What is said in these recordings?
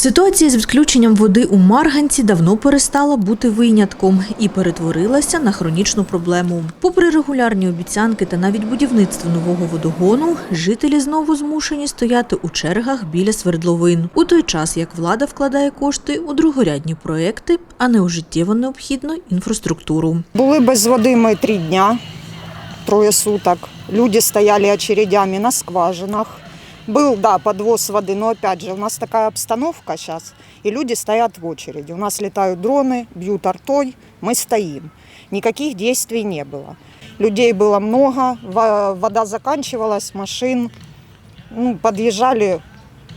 Ситуація з відключенням води у Марганці давно перестала бути винятком і перетворилася на хронічну проблему. Попри регулярні обіцянки та навіть будівництво нового водогону, жителі знову змушені стояти у чергах біля свердловин, у той час як влада вкладає кошти у другорядні проекти, а не у життєво необхідну інфраструктуру. Були без води ми три дня, троє суток. Люди стояли очередями на скважинах. Был, да, подвоз воды, но опять же, у нас такая обстановка сейчас, и люди стоят в очереди. У нас летают дроны, бьют артой, мы стоим. Никаких действий не было. Людей было много, во- вода заканчивалась, машин. Ну, подъезжали,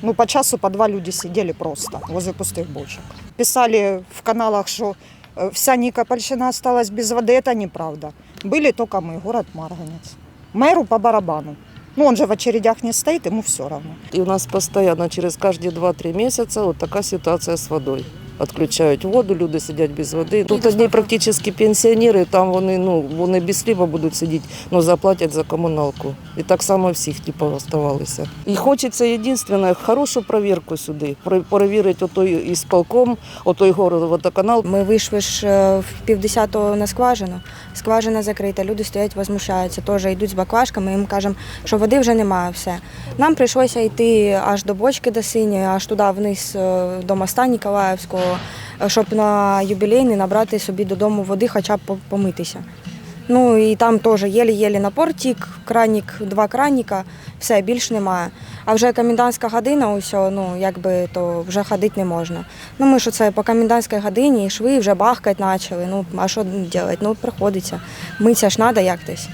ну, по часу, по два люди сидели просто возле пустых бочек. Писали в каналах, что э, вся Никопольщина осталась без воды. Это неправда. Были только мы, город Марганец. Мэру по барабану. Ну, он же в очередях не стоит, ему все равно. И у нас постоянно через каждые 2-3 месяца вот такая ситуация с водой. Відключають воду, люди сидять без води. Тут одні практично пенсіонери, там вони, ну, вони без хліба будуть сидіти, але заплатять за комуналку. І так само всіх типу, оставалися. І хочеться єдине, хорошу перевірку сюди. Перевірити отой ісполком, отой город водоканал. Ми вийшли ж е, в півдесятого на скважину. Скважина закрита, люди стоять, возмущаються, теж йдуть з баклажками, їм кажемо, що води вже немає. Все. Нам прийшлося йти аж до бочки до синьої, аж туди вниз е, до моста Ніколаївського, е, щоб на юбілейний набрати собі додому води, хоча б помитися. Ну і там теж єлі-єлі напор тік, кранік, два краніка, все, більш немає. А вже комендантська година, усьо, ну якби то вже ходити не можна. Ну ми що це по комендантській годині йшли, вже бахкать почали. Ну а що робити? Ну приходиться. Митися ж треба як-тось.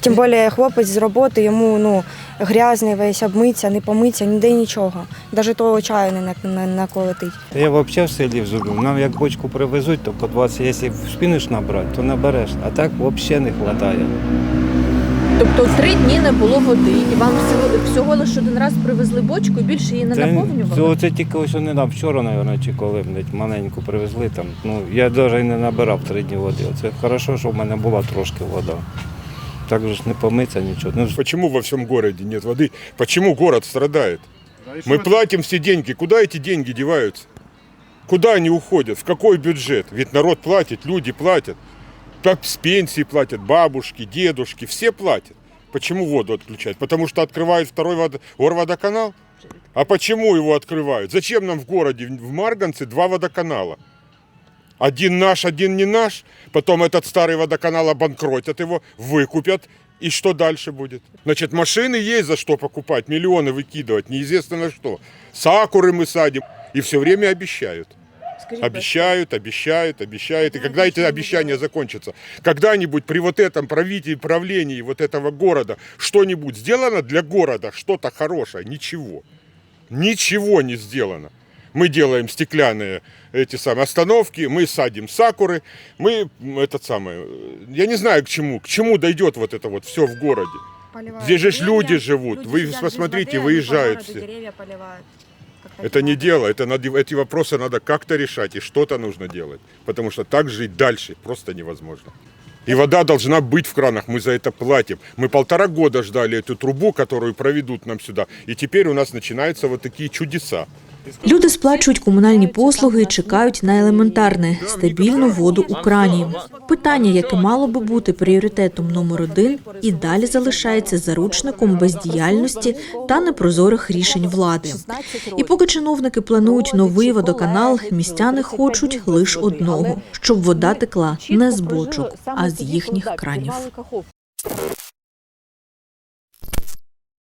Тим більше хлопець з роботи, йому ну, грязний весь обмиться, не помиться, ніде нічого. Навіть того чаю не нак- наколотить. Я взагалі в селі взорю. Нам як бочку привезуть, то по 20, якщо вспінеш набрати, то набереш. А так взагалі не вистачає. Тобто три дні не було води, і вам всього, всього лише один раз привезли бочку, і більше її не Це, наповнювали? це, це тільки ось не нам вчора, мабуть, чи коли блядь, маленьку привезли там. Ну, я навіть не набирав три дні води. Це хорошо, що в мене була трошки вода. Так же ж не помиться нічого. Ну, Почему во всем городе нет воды? Почему город страдает? Мы платим все деньги. Куда эти деньги деваются? Куда они уходят? В какой бюджет? Ведь народ платит, люди платят. Как с пенсии платят, бабушки, дедушки, все платят. Почему воду отключать? Потому что открывают второй водо... горводоканал? А почему его открывают? Зачем нам в городе, в Марганце, два водоканала? Один наш, один не наш. Потом этот старый водоканал обанкротят его, выкупят. И что дальше будет? Значит, машины есть за что покупать, миллионы выкидывать, неизвестно на что. Сакуры мы садим. И все время обещают. Обещают, обещают, обещают. И когда эти обещания закончатся? Когда-нибудь при вот этом правителе, правлении вот этого города что-нибудь сделано для города, что-то хорошее? Ничего. Ничего не сделано. Мы делаем стеклянные эти самые остановки, мы садим сакуры, мы этот самый, э, я не знаю к чему, к чему дойдет вот это вот все в городе. Здесь же ж люди живут, вы посмотрите, выезжают все. Это не дело, это надо, эти вопросы надо как-то решать, и что-то нужно делать, потому что так жить дальше просто невозможно. И вода должна быть в кранах, мы за это платим. Мы полтора года ждали эту трубу, которую проведут нам сюда, и теперь у нас начинаются вот такие чудеса. Люди сплачують комунальні послуги і чекають на елементарне стабільну воду у крані. Питання, яке мало би бути пріоритетом номер один, і далі залишається заручником бездіяльності та непрозорих рішень влади. І поки чиновники планують новий водоканал, містяни хочуть лише одного, щоб вода текла не з бочок, а з їхніх кранів.